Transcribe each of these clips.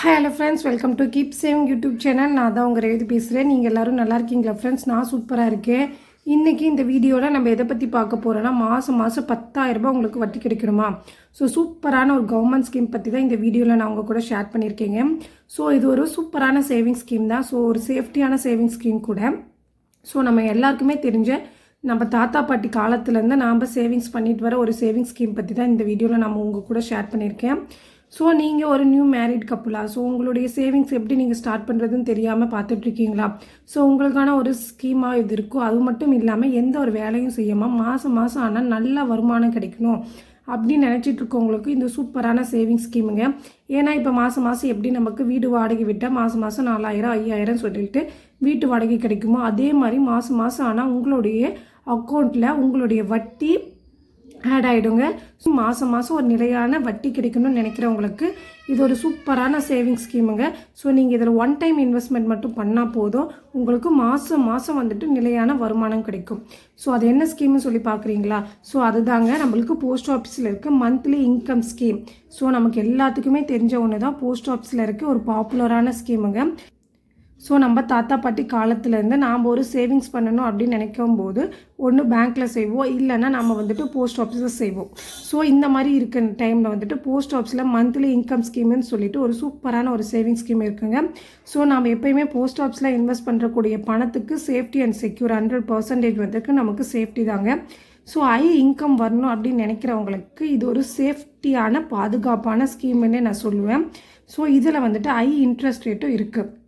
Hi hello friends welcome to keep saving YouTube channel நான் தான் உங்கள் ரேவதி பேசுகிறேன் நீங்கள் எல்லோரும் நல்லா இருக்கீங்களா ஃப்ரெண்ட்ஸ் நான் சூப்பராக இருக்கேன். இன்றைக்கி இந்த வீடியோவில் நம்ம எதை பற்றி பார்க்க போகிறோன்னா மாதம் மாதம் பத்தாயிரரூபா உங்களுக்கு வட்டி கிடைக்கணுமா? ஸோ சூப்பரான ஒரு கவர்மெண்ட் ஸ்கீம் பற்றி தான் இந்த வீடியோவில் நான் உங்கள் கூட ஷேர் பண்ணியிருக்கேங்க. ஸோ இது ஒரு சூப்பரான சேவிங் ஸ்கீம் தான். ஸோ ஒரு சேஃப்டியான சேவிங் ஸ்கீம் கூட. ஸோ நம்ம எல்லாருக்குமே தெரிஞ்ச நம்ம தாத்தா பாட்டி காலத்துலேருந்து நாம் சேவிங்ஸ் பண்ணிட்டு வர ஒரு சேவிங் ஸ்கீம் பற்றி தான் இந்த வீடியோவில் நம்ம உங்கள் கூட ஷேர் பண்ணியிருக்கேன். ஸோ நீங்கள் ஒரு நியூ மேரிட் கப்புலா ஸோ உங்களுடைய சேவிங்ஸ் எப்படி நீங்கள் ஸ்டார்ட் பண்ணுறதுன்னு தெரியாமல் பார்த்துட்ருக்கீங்களா ஸோ உங்களுக்கான ஒரு ஸ்கீமாக இது இருக்கும் அது மட்டும் இல்லாமல் எந்த ஒரு வேலையும் செய்யாமல் மாதம் மாதம் ஆனால் நல்ல வருமானம் கிடைக்கணும் அப்படின்னு நினச்சிட்டு இருக்கவங்களுக்கு இந்த சூப்பரான சேவிங்ஸ் ஸ்கீமுங்க ஏன்னா இப்போ மாதம் மாதம் எப்படி நமக்கு வீடு வாடகை விட்டால் மாதம் மாதம் நாலாயிரம் ஐயாயிரம் சொல்லிட்டு வீட்டு வாடகை கிடைக்குமோ அதே மாதிரி மாதம் மாதம் ஆனால் உங்களுடைய அக்கௌண்ட்டில் உங்களுடைய வட்டி ஆட் ஆகிடுங்க ஸோ மாதம் மாதம் ஒரு நிலையான வட்டி கிடைக்கணும்னு நினைக்கிறவங்களுக்கு இது ஒரு சூப்பரான சேவிங் ஸ்கீமுங்க ஸோ நீங்கள் இதில் ஒன் டைம் இன்வெஸ்ட்மெண்ட் மட்டும் பண்ணால் போதும். உங்களுக்கு மாதம் மாதம் வந்துட்டு நிலையான வருமானம் கிடைக்கும். ஸோ அது என்ன ஸ்கீம்னு சொல்லி பார்க்குறீங்களா ஸோ அதுதாங்க நம்மளுக்கு போஸ்ட் ஆஃபீஸில் இருக்க மந்த்லி இன்கம் ஸ்கீம் ஸோ நமக்கு எல்லாத்துக்குமே தெரிஞ்ச ஒன்று தான் போஸ்ட் ஆஃபீஸில் இருக்க ஒரு பாப்புலரான ஸ்கீமுங்க ஸோ நம்ம தாத்தா பாட்டி காலத்துலேருந்து நாம் ஒரு சேவிங்ஸ் பண்ணணும் அப்படின்னு நினைக்கும் போது ஒன்று பேங்க்கில் செய்வோம் இல்லைன்னா நம்ம வந்துட்டு போஸ்ட் ஆஃபீஸில் செய்வோம். ஸோ இந்த மாதிரி இருக்க டைமில் வந்துட்டு போஸ்ட் ஆஃபீஸில் மந்த்லி இன்கம் ஸ்கீம்னு சொல்லிட்டு ஒரு சூப்பரான ஒரு சேவிங் ஸ்கீம் இருக்குங்க. ஸோ நாம் எப்போயுமே போஸ்ட் ஆஃபீஸில் இன்வெஸ்ட் பண்ணுறக்கூடிய பணத்துக்கு safety and secure hundred percentage வந்துட்டு நமக்கு சேஃப்டி தாங்க. ஸோ ஐ இன்கம் வரணும் அப்படின்னு நினைக்கிறவங்களுக்கு இது ஒரு சேஃப்டியான பாதுகாப்பான ஸ்கீம்னே நான் சொல்லுவேன். ஸோ இதில் வந்துட்டு ஐ இன்ட்ரெஸ்ட் ரேட்டும் இருக்குது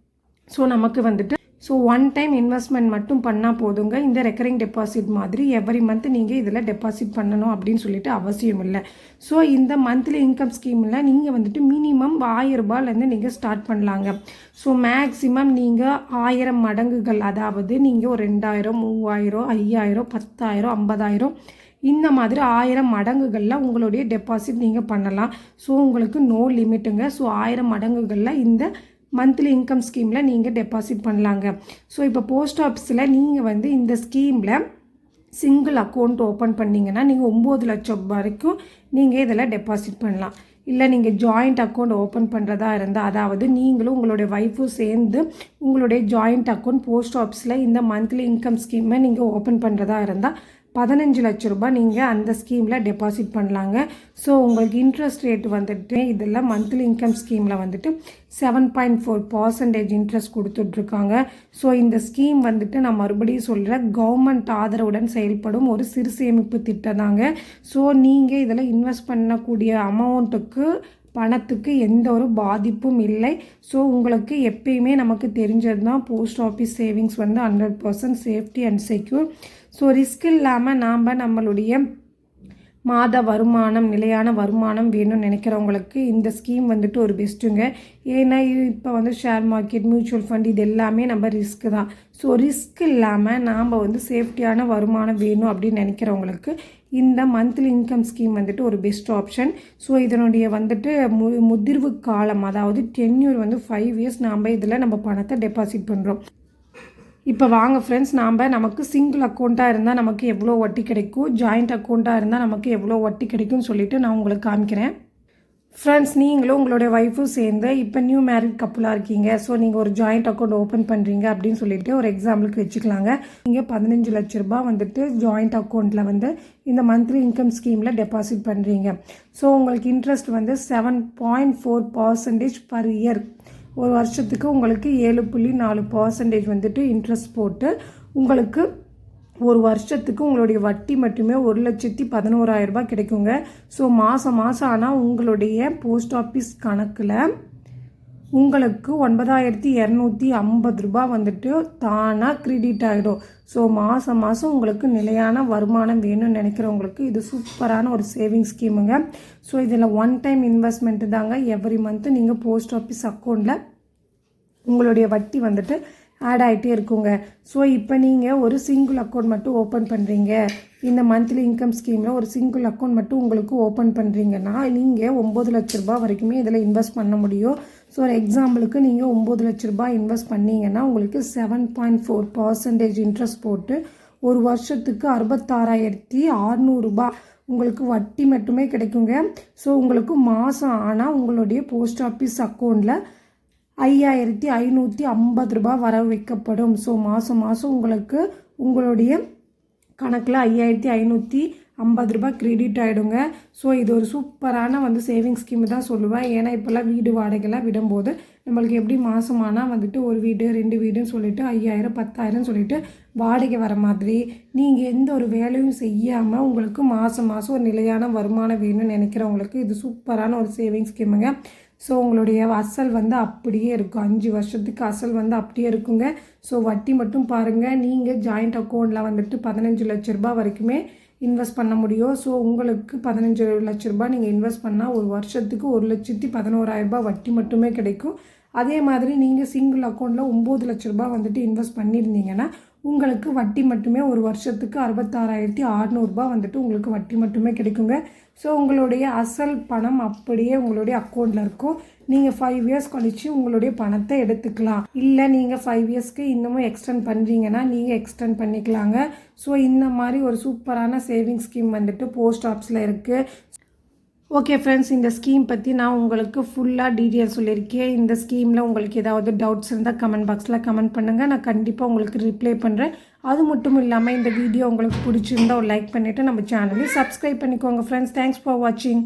ஸோ நமக்கு வந்துட்டு ஸோ ஒன் டைம் இன்வெஸ்ட்மெண்ட் மட்டும் பண்ணால் போதுங்க. இந்த ரெக்கரிங் டெபாசிட் மாதிரி எவ்ரி மந்த் நீங்கள் இதில் டெபாசிட் பண்ணணும் அப்படின்னு சொல்லிட்டு அவசியம் இல்லை. ஸோ இந்த மந்த்லி இன்கம் ஸ்கீமில் நீங்கள் வந்துட்டு மினிமம் ஆயிரம் ரூபாயிலேருந்து நீங்கள் ஸ்டார்ட் பண்ணலாங்க. ஸோ மேக்ஸிமம் நீங்கள் ஆயிரம் மடங்குகள் அதாவது நீங்கள் ஒரு ரெண்டாயிரம் மூவாயிரம் ஐயாயிரம் பத்தாயிரம் ஐம்பதாயிரம் இந்த மாதிரி ஆயிரம் மடங்குகளில் உங்களுடைய டெபாசிட் நீங்கள் பண்ணலாம். ஸோ உங்களுக்கு நோ லிமிட்டுங்க ஸோ ஆயிரம் மடங்குகளில் இந்த மந்த்லி இன்கம் ஸ்கீமில் நீங்கள் டெபாசிட் பண்ணலாங்க. ஸோ இப்போ போஸ்ட் ஆஃபீஸில் நீங்கள் வந்து இந்த ஸ்கீமில் சிங்கிள் அக்கௌண்ட் ஓப்பன் பண்ணிங்கன்னா நீங்கள் ஒம்பது லட்சம் வரைக்கும் நீங்கள் இதில் டெபாசிட் பண்ணலாம். இல்லை நீங்கள் ஜாயிண்ட் அக்கௌண்ட் ஓப்பன் பண்ணுறதா இருந்தால் அதாவது நீங்களும் உங்களுடைய ஒய்ஃபும் சேர்ந்து உங்களுடைய ஜாயிண்ட் அக்கௌண்ட் போஸ்ட் ஆஃபீஸில் இந்த மந்த்லி இன்கம் ஸ்கீமை நீங்கள் ஓப்பன் பண்ணுறதா இருந்தால் பதினஞ்சு லட்ச ரூபாய் நீங்கள் அந்த ஸ்கீமில் டெபாசிட் பண்ணலாங்க. ஸோ உங்களுக்கு இன்ட்ரெஸ்ட் ரேட் வந்துட்டு இதில் மந்த்லி இன்கம் ஸ்கீமில் வந்துட்டு seven point four percentage interest கொடுத்துட்ருக்காங்க. ஸோ இந்த ஸ்கீம் வந்துட்டு நான் மறுபடியும் சொல்கிறேன் கவர்மெண்ட் ஆதரவுடன் செயல்படும் ஒரு சிறு சேமிப்பு திட்டம் தாங்க. ஸோ நீங்கள் இதில் இன்வெஸ்ட் பண்ணக்கூடிய அமௌண்ட்டுக்கு பணத்துக்கு எந்த ஒரு பாதிப்பும் இல்லை. ஸோ உங்களுக்கு எப்பயுமே நமக்கு தெரிஞ்சது தான் போஸ்ட் ஆஃபீஸ் சேவிங்ஸ் வந்து hundred percent safety and secure. So risk இல்லாமல் நாம் நம்மளுடைய மாத வருமானம் நிலையான வருமானம் வேணும்னு நினைக்கிறவங்களுக்கு இந்த ஸ்கீம் வந்துட்டு ஒரு பெஸ்ட்டுங்க ஏன்னா இப்போ வந்து ஷேர் மார்க்கெட் மியூச்சுவல் ஃபண்ட் இது எல்லாமே நம்ம ரிஸ்க்கு தான். ஸோ ரிஸ்க் இல்லாமல் நாம் வந்து சேஃப்டியான வருமானம் வேணும் அப்படின்னு நினைக்கிறவங்களுக்கு இந்த மந்த்லி இன்கம் ஸ்கீம் வந்துட்டு ஒரு பெஸ்ட் ஆப்ஷன் ஸோ இதனுடைய வந்துட்டு மு முதிர்வு காலம் அதாவது டென்யூர் வந்து ஃபைவ் இயர்ஸ் நாம் இதில் நம்ம பணத்தை டெபாசிட் பண்ணுறோம் இப்போ வாங்க ஃப்ரெண்ட்ஸ் நாம் நமக்கு சிங்கிள் அக்கௌண்ட்டாக இருந்தால் நமக்கு எவ்வளோ வட்டி கிடைக்கும்? ஜாயிண்ட் அக்கௌண்ட்டாக இருந்தால் நமக்கு எவ்வளோ வட்டி கிடைக்கும்னு சொல்லிட்டு நான் உங்களுக்கு காமிக்கிறேன். ஃப்ரெண்ட்ஸ் நீங்களும் உங்களுடைய ஒய்ஃபும் சேர்ந்து இப்போ நியூ மேரிட் கப்புலாக இருக்கீங்க. ஸோ நீங்கள் ஒரு ஜாயிண்ட் அக்கௌண்ட் ஓப்பன் பண்ணுறீங்க அப்படின்னு சொல்லிட்டு ஒரு எக்ஸாம்பிளுக்கு வச்சுக்கலாங்க. நீங்கள் பதினஞ்சு லட்ச ரூபா வந்துட்டு ஜாயிண்ட் அக்கௌண்ட்டில் வந்து இந்த மந்த்லி இன்கம் ஸ்கீமில் டெபாசிட் பண்ணுறீங்க ஸோ உங்களுக்கு இன்ட்ரெஸ்ட் வந்து seven point four percentage per year ஒரு வருஷத்துக்கு உங்களுக்கு ஏழு புள்ளி நாலு பர்சன்டேஜ் வந்துட்டு இன்ட்ரெஸ்ட் போட்டு உங்களுக்கு ஒரு வருஷத்துக்கு உங்களுடைய வட்டி மட்டுமே ஒரு லட்சத்தி பதினோராயிரம் ரூபாய் கிடைக்குங்க. ஸோ மாதம் மாதம் ஆனால் உங்களுடைய போஸ்ட் ஆஃபீஸ் கணக்கில் உங்களுக்கு ஒன்பதாயிரத்தி இரநூத்தி ஐம்பது ரூபா வந்துட்டு தானாக கிரெடிட் ஆகிடும் ஸோ மாதம் மாதம் உங்களுக்கு நிலையான வருமானம் வேணும்னு நினைக்கிறவங்களுக்கு இது சூப்பரான ஒரு சேவிங் ஸ்கீமுங்க ஸோ இதில் ஒன் டைம் இன்வெஸ்ட்மெண்ட்டு தாங்க எவ்ரி மந்த்து நீங்கள் போஸ்ட் ஆஃபீஸ் அக்கௌண்ட்டில் உங்களுடைய வட்டி வந்துட்டு ஆட் ஆகிட்டே இருக்குங்க. ஸோ இப்போ நீங்கள் ஒரு சிங்கிள் அக்கௌண்ட் மட்டும் ஓப்பன் பண்ணுறீங்க இந்த மந்த்லி இன்கம் ஸ்கீமில் ஒரு சிங்கிள் அக்கௌண்ட் மட்டும் உங்களுக்கு ஓப்பன் பண்ணுறீங்கன்னா நீங்கள் ஒம்பது லட்ச ரூபா வரைக்குமே இதில் இன்வெஸ்ட் பண்ண முடியும். ஸோ ஒரு எக்ஸாம்பிளுக்கு நீங்கள் ஒம்பது லட்ச ரூபாய் இன்வெஸ்ட் பண்ணிங்கன்னா உங்களுக்கு seven point four percentage interest போட்டு ஒரு வருஷத்துக்கு அறுபத்தாறாயிரத்தி அறநூறுபா உங்களுக்கு வட்டி மட்டுமே கிடைக்குங்க. ஸோ உங்களுக்கு மாதம் ஆனால் உங்களுடைய போஸ்ட் ஆஃபீஸ் அக்கௌண்ட்டில் ஐயாயிரத்தி ஐநூற்றி ஐம்பது ரூபாய் வர வைக்கப்படும். ஸோ மாதம் மாதம் உங்களுக்கு உங்களுடைய கணக்கில் ஐயாயிரத்தி ஐநூற்றி ஐம்பது ரூபாய் கிரெடிட் ஆகிடுங்க ஸோ இது ஒரு சூப்பரான வந்து சேவிங் ஸ்கீம் தான் சொல்லுவேன். ஏன்னா இப்போல்லாம் வீடு வாடகைலாம் விடும்போது நம்மளுக்கு எப்படி மாதமானால் வந்துட்டு ஒரு வீடு ரெண்டு வீடுன்னு சொல்லிட்டு ஐயாயிரம் பத்தாயிரம் சொல்லிட்டு வாடகை வர மாதிரி. நீங்கள் எந்த ஒரு வேலையும் செய்யாமல் உங்களுக்கு மாதம் மாதம் ஒரு நிலையான வருமானம் வேணும்னு நினைக்கிறவங்களுக்கு இது சூப்பரான ஒரு சேவிங் ஸ்கீமுங்க ஸோ உங்களுடைய அசல் வந்து அப்படியே இருக்கும். அஞ்சு வருஷத்துக்கு அசல் வந்து அப்படியே இருக்குங்க. ஸோ வட்டி மட்டும் பாருங்கள் நீங்கள் ஜாயிண்ட் அக்கௌண்ட்டில் வந்துட்டு பதினஞ்சு லட்ச ரூபாய் வரைக்குமே இன்வெஸ்ட் பண்ண முடியும் ஸோ உங்களுக்கு பதினஞ்சு லட்ச ரூபாய் நீங்கள் இன்வெஸ்ட் பண்ணால் ஒரு வருஷத்துக்கு ஒரு லட்சத்தி பதினோராயிரரூபா வட்டி மட்டுமே கிடைக்கும். அதே மாதிரி நீங்கள் சிங்கிள் அக்கௌண்ட்டில் ஒம்பது லட்ச ரூபாய் வந்துட்டு இன்வெஸ்ட் பண்ணியிருந்தீங்கன்னா உங்களுக்கு வட்டி மட்டுமே ஒரு வருஷத்துக்கு அறுபத்தாறாயிரத்தி அறநூறுபா வந்துட்டு உங்களுக்கு வட்டி மட்டுமே கிடைக்குங்க. ஸோ உங்களுடைய அசல் பணம் அப்படியே உங்களுடைய அக்கௌண்ட்டில் இருக்கும். நீங்கள் ஃபைவ் இயர்ஸ் கழித்து உங்களுடைய பணத்தை எடுத்துக்கலாம். இல்லை நீங்கள் ஃபைவ் இயர்ஸ்க்கு இன்னமும் எக்ஸ்டெண்ட் பண்ணுறீங்கன்னா நீங்கள் எக்ஸ்டெண்ட் பண்ணிக்கலாங்க. ஸோ இந்த மாதிரி ஒரு சூப்பரான சேவிங் ஸ்கீம் வந்துட்டு போஸ்ட் ஆஃபீஸில் இருக்குது ஓகே ஃப்ரெண்ட்ஸ் இந்த ஸ்கீம் பற்றி நான் உங்களுக்கு ஃபுல்லாக டீட்டெயில் சொல்லியிருக்கேன். இந்த ஸ்கீமில் உங்களுக்கு ஏதாவது டவுட்ஸ் இருந்தால் கமெண்ட் பாக்ஸில் கமெண்ட் பண்ணுங்கள் நான் கண்டிப்பாக உங்களுக்கு ரிப்ளை பண்ணுறேன் அது மட்டும் இல்லாமல் இந்த வீடியோ உங்களுக்கு பிடிச்சிருந்தா ஒரு லைக் பண்ணிவிட்டு நம்ம சேனலையும் சப்ஸ்கிரைப் பண்ணிக்கோங்க ஃப்ரெண்ட்ஸ் தேங்க்ஸ் ஃபார் வாட்சிங்